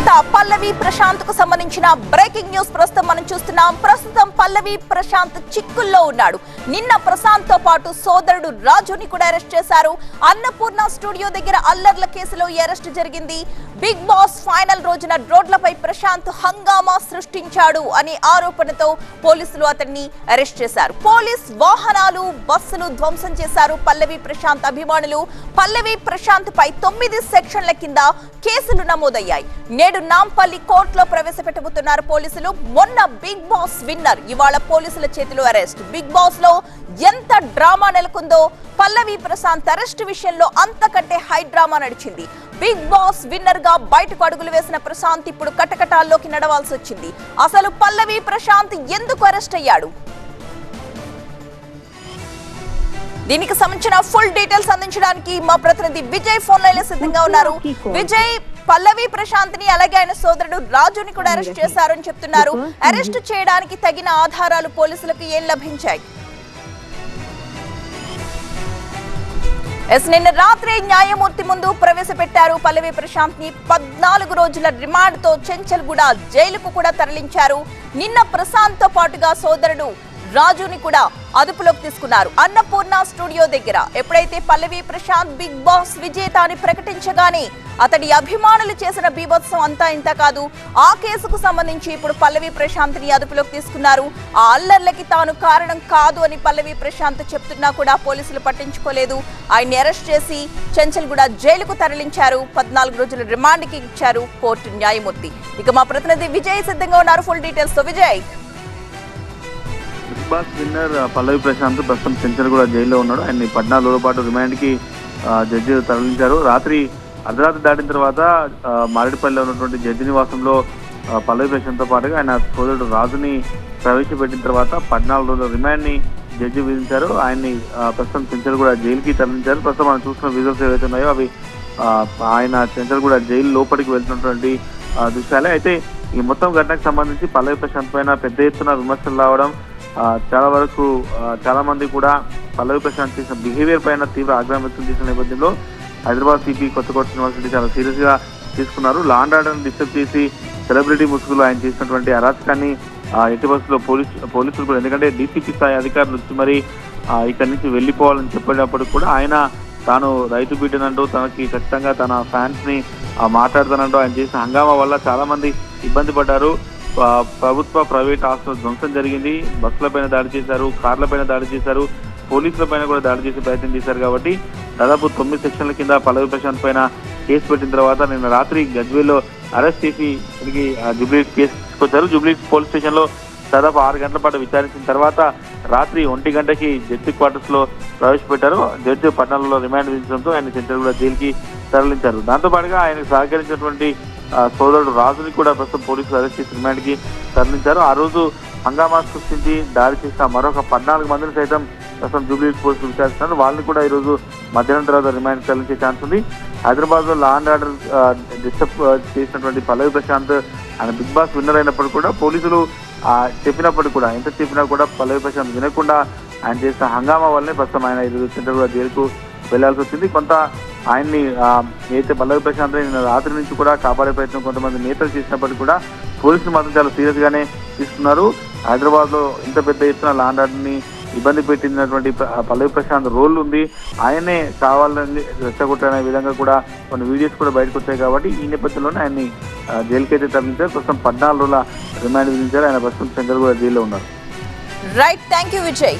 విజేత పల్లవి ప్రశాంత్కు సంబంధించిన breaking news ప్రస్తుతం మనం చూస్తున్నాం. ప్రస్తుతం పల్లవి ప్రశాంత్ చిక్కుల్లో ఉన్నాడు. నిన్న ప్రశాంత్తో పాటు సోదరుడు రాజుని కూడా అరెస్ట్ చేశారు. అన్నపూర్ణ స్టూడియో దగ్గర అల్లర్ల కేసులో అరెస్ట్ జరిగింది. బిగ్ బాస్ ఫైనల్ రోజున రోడ్లపై ప్రశాంత్ హంగామా సృష్టించాడు అనే ఆరోపణతో పోలీసులు అతన్ని అరెస్ట్ చేశారు. పోలీస్ వాహనాలు బస్సులు ధ్వంసం చేశారు. పల్లవి ప్రశాంత్ అభిమానులు. పల్లవి ప్రశాంత్ పై తొమ్మిది సెక్షన్ల కింద కేసులు నమోదయ్యాయి. నేడు నాంపల్లి కోర్టులో ప్రవేశపెట్టబోతున్నారు పోలీసులు. మొన్న బిగ్ బాస్ విన్నర్ ఇవాళ పోలీసుల చేతిలో అరెస్ట్. బిగ్ బాస్లో ఎంత డ్రామా నెలకొందో పల్లవి ప్రశాంత్ అరెస్ట్ విషయంలో అంతకంటే హై డ్రామా నడిచింది. బిగ్ బాస్ విన్నర్గా బయటకు అడుగులు వేసిన ప్రశాంత్ ఇప్పుడు కటకటాల్లోకి నడవాల్సి వచ్చింది. అసలు పల్లవి ప్రశాంత్ ఎందుకు అరెస్ట్ అయ్యాడు? దీనికి సంబంధించిన ఫుల్ డీటెయిల్స్ అందించడానికి మా ప్రతినిధి విజయ్ ఫోన్ లైన్ సిద్ధంగా ఉన్నారు. విజయ్ పల్లవి ప్రశాంత్ని అలాగే ఆయన సోదరుడు రాజుని కూడా అరెస్ట్ చేశారని చెప్తున్నారు. అరెస్ట్ చేయడానికి తగిన ఆధారాలు పోలీసులకు ఏం లభించాయి? ఎస్ నిన్న రాత్రి న్యాయమూర్తి ముందు ప్రవేశపెట్టారు పల్లవి ప్రశాంత్ని పద్నాలుగు రోజుల రిమాండ్తో చెంచల్గూడ జైలుకు కూడా తరలించారు. నిన్న ప్రశాంత్తో పాటుగా సోదరుడు రాజుని కూడా అదుపులోకి తీసుకున్నారు. అన్నపూర్ణ స్టూడియో దగ్గర ఎప్పుడైతే పల్లవి ప్రశాంత్ బిగ్ బాస్ విజేత అని ప్రకటించగానే అతడి అభిమానులు చేసిన బీభత్సం అంతా ఇంత కాదు. ఆ కేసుకు సంబంధించి ఇప్పుడు పల్లవి ప్రశాంత్ని అదుపులోకి తీసుకున్నారు. ఆ అల్లర్లకి తాను కారణం కాదు అని పల్లవి ప్రశాంత్ చెప్తున్నా కూడా పోలీసులు పట్టించుకోలేదు. ఆయన్ని అరెస్ట్ చేసి చెంచల్గూడ జైలుకు తరలించారు. పద్నాలుగు రోజుల రిమాండ్కి ఇచ్చారు కోర్టు న్యాయమూర్తి. ఇక మా ప్రతినిధి విజయ్ సిద్ధంగా ఉన్నారు. Full డీటెయిల్స్తో Vijay. Bigg Boss winner Pallavi Prashanth ప్రస్తుతం సెంచర్ కూడా జైల్లో ఉన్నాడు. ఆయన్ని పద్నాలుగు రోజుల పాటు రిమాండ్కి జడ్జి తరలించారు. రాత్రి అర్ధరాత్రి దాటిన తర్వాత మారేడుపల్లిలో ఉన్నటువంటి జడ్జి నివాసంలో పల్లవి ప్రశాంత్తో పాటుగా ఆయన సోదరుడు రాజుని ప్రవేశపెట్టిన తర్వాత పద్నాలుగు రోజుల రిమాండ్ని జడ్జి విధించారు. ఆయన్ని ప్రస్తుతం సెంచర్ కూడా జైలుకి తరలించారు. ప్రస్తుతం మనం చూస్తున్న విజువల్స్ ఏవైతే ఉన్నాయో అవి ఆయన సెంచర్ కూడా జైలు లోపలికి వెళ్తున్నటువంటి దృశ్యాలే. అయితే ఈ మొత్తం ఘటనకు సంబంధించి పల్లవి ప్రశాంత్ పైన పెద్ద ఎత్తున విమర్శలు రావడం చాలా వరకు చాలా మంది కూడా పల్లవి ప్రశాంత్ చేసిన బిహేవియర్ పైన తీవ్ర ఆగ్రహం వ్యక్తం చేసిన నేపథ్యంలో హైదరాబాద్ సిపి కొత్తకోట యూనివర్సిటీ చాలా సీరియస్గా తీసుకున్నారు. లా అండ్ ఆర్డర్ డిస్టర్బ్ చేసి సెలబ్రిటీ ముసుగులో ఆయన చేసినటువంటి అరాచకాన్ని ఎట్టి బస్సులో పోలీస్ పోలీసులు కూడా ఎందుకంటే డీసీపీ స్థాయి అధికారులు వచ్చి మరి ఇక్కడి నుంచి వెళ్ళిపోవాలని చెప్పినప్పుడు కూడా ఆయన తాను రైతు బిడ్డనంటూ తనకి ఖచ్చితంగా తన ఫ్యాన్స్ని మాట్లాడుతానంటూ ఆయన చేసిన హంగామా వల్ల చాలా మంది ఇబ్బంది పడ్డారు. ప్రభుత్వ ప్రైవేట్ ఆస్తుల ధ్వంసం జరిగింది. బస్సులపైన దాడి చేశారు కార్లపైన దాడి చేశారు పోలీసుల పైన కూడా దాడి చేసే ప్రయత్నం చేశారు కాబట్టి దాదాపు తొమ్మిది సెక్షన్ల కింద పల్లవి ప్రశాంత్ పైన కేసు పెట్టిన తర్వాత నిన్న రాత్రి గజ్వేల్లో అరెస్ట్ చేసి ఇక్కడికి జూబ్లీ కేసు తీసుకొచ్చారు. జూబ్లీ పోలీస్ స్టేషన్లో దాదాపు ఆరు గంటల పాటు విచారించిన తర్వాత రాత్రి ఒంటి గంటకి జడ్జి క్వార్టర్స్లో ప్రవేశపెట్టారు. జడ్జి పట్టణంలో రిమాండ్ విధించడంతో ఆయన సెంటర్ కూడా జైలుకి తరలించారు. దాంతో పాటుగా ఆయనకు సహకరించినటువంటి సోదరుడు రాజుని కూడా ప్రస్తుతం పోలీసులు అరెస్ట్ చేసి రిమాండ్కి తరలించారు. ఆ రోజు హంగామా సృష్టించి దాడి చేసిన మరొక పద్నాలుగు మందిని సైతం ప్రస్తుతం జూబ్లీ పోలీసులు విచారిస్తున్నారు. వాళ్ళని కూడా ఈ రోజు మధ్యాహ్నం తర్వాత రిమాండ్ తరలించే ఛాన్స్ ఉంది. హైదరాబాద్లో లా అండ్ ఆర్డర్ డిస్టర్బ్ చేసినటువంటి పల్లవి ప్రశాంత్ ఆయన బిగ్ బాస్ విన్నర్ అయినప్పుడు కూడా పోలీసులు చెప్పినప్పటికీ కూడా ఎంత చెప్పినా కూడా పల్లవి ప్రశాంత్ వినకుండా ఆయన చేసిన హంగామా వల్లనే ప్రస్తుతం ఆయన ఈరోజు సెంటర్ కూడా జైలుకు వెళ్ళాల్సి వచ్చింది. కొంత ఆయన్ని ఆ, ఏదైతే పల్లవి ప్రశాంత్ నిన్న రాత్రి నుంచి కూడా కాపాడే ప్రయత్నం కొంతమంది నేతలు చేసినప్పటికీ కూడా పోలీసులు మాత్రం చాలా సీరియస్ గానే తీసుకున్నారు. హైదరాబాద్లో ఇంత పెద్ద ఎత్తున లాండ్ ఆర్డర్ని ఇబ్బంది పెట్టినటువంటి పల్లవి ప్రశాంత్ రోల్ ఉంది. ఆయనే కావాలని రెచ్చగొట్టనే విధంగా కూడా కొన్ని వీడియోస్ కూడా బయటకు వచ్చాయి కాబట్టి ఈ నేపథ్యంలోనే ఆయన్ని జైలుకి అయితే తరలించారు. ప్రస్తుతం పద్నాలుగు రోజుల రిమాండ్ విధించారు. ఆయన ప్రస్తుతం శంకర్ జైల్లో ఉన్నారు. Right thank you Vijay